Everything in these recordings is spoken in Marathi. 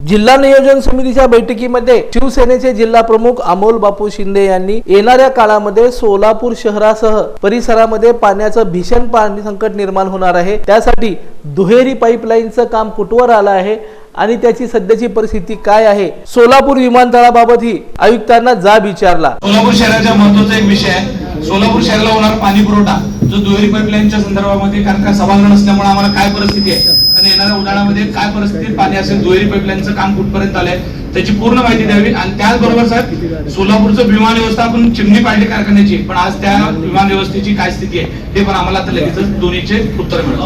जिल्हा नियोजन समितीच्या बैठकीमध्ये शिवसेनेचे जिल्हा प्रमुख अमोल बापू शिंदे यांनी येणाऱ्या काळामध्ये सोलापूर शहरासह परिसरामध्ये पाण्याचं भीषण पाणी संकट निर्माण होणार आहे. त्यासाठी दुहेरी पाईपलाईनचं काम कुठवर आलं आहे? आणि त्याची सध्याची परिस्थिती काय आहे? सोलापूर विमानतळाबाबतही आयुक्तांना जाब विचारला. सोलापूर शहराचा महत्त्वाचा एक विषय आहे. सोलापूर शहराला होणार पाणी पुरवठा. जो दुहेरी पाईपलाईनच्या संदर्भामध्ये कारण का सभागृह असल्यामुळे आम्हाला काय परिस्थिती आहे? आणि येणाऱ्या उन्हाळ्यामध्ये काय परिस्थितीत पाणी असेल दुहेरी पाईपलाईनचं काम कुठपर्यंत आलंय? त्याची पूर्ण माहिती द्यावी. आणि त्याचबरोबर साहेब सोलापूरचं विमान व्यवस्थापन चिमणी पार्टी कारखान्याची पण आज त्या विमान व्यवस्थेची काय स्थिती आहे ते पण आम्हाला आता लगेचच दोन्हीचे उत्तर मिळेल.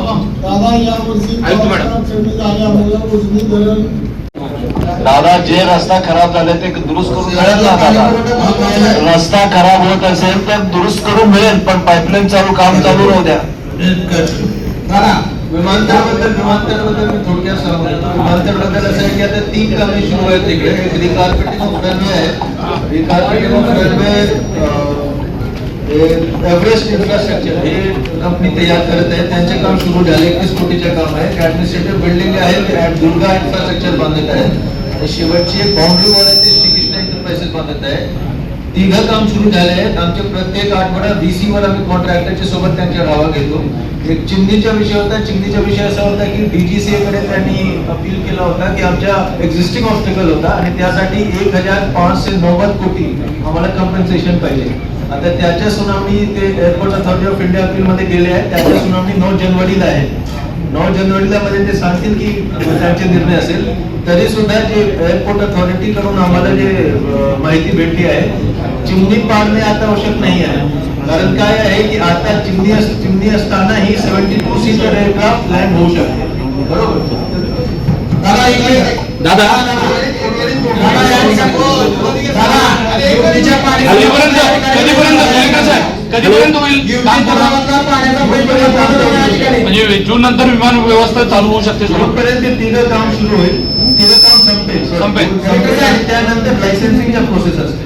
दादा जे रस्ता खराब झाले ते दुरुस्त करून मिळेल ना दादा? रस्ता खराब होत असेल तर दुरुस्त करून मिळेल पण पाईपलाईन चालू काम चालू राहू द्या. विमानतळाबद्दल विमानतळाबद्दल मी थोडक्यात सांगतो विमानतळाबद्दल असं आहे की आता तीन कामे सुरू आहेत तिकडे. एक रिकार्पेटिंग ऑफ़ रनवे आहे recarpeting of runway Everest infrastructure हे कंपनी तयार करत आहे त्यांचे काम सुरू झाले. एकतीस कोटीचे काम आहे. ऍडमिनिस्ट्रेटिव्ह बिल्डिंग आहे दुर्गा इन्फ्रास्ट्रक्चर बांधत आहे शेवटची एक बाउंड्री वॉल आहे. ते श्रीकृष्ण इंटरप्राइसेस बांधत आहे तिघं काम सुरू झाले आहेत. आमचे प्रत्येक आठवडा बीसी वर आम्ही कॉन्ट्रॅक्टरच्या सोबत त्यांच्या रावा घेतो. एक चिमणीचा विषय होता. चिमणीचा विषय असा होता की डीजीसीए कडे त्यांनी अपील केला होता की आमच्या एक्झिस्टिंग ऑब्स्टिकल होता आणि त्यासाठी एक हजार पाचशे नव्वद कोटी आम्हाला कम्पन्सेशन पाहिजे. आता त्याच्या सुनावणी ते airport authority of India appeal मध्ये गेले आहेत. त्याच्या सुनावणी नऊ जानेवारीला आहे. नऊ जानेवारीला मध्ये म्हणजे ते सांगतील की त्यांचे निर्णय असेल. तरी सुद्धा जे एअरपोर्ट अथॉरिटी कडून आम्हाला जे माहिती भेटली आहे चिमणी पाडणे आता आवश्यक नाही आहे. कारण काय आहे की आता चिमणी चिमणी असतानाही seventy two seater aircraft land होऊ शकते. बरोबर? दादा म्हणजे जून नंतर विमान व्यवस्था चालू होऊ शकते जोपर्यंत तिघं काम सुरू होईल तिघं काम संपेल संपेल. त्यानंतर लायसन्सिंगच्या प्रोसेस असते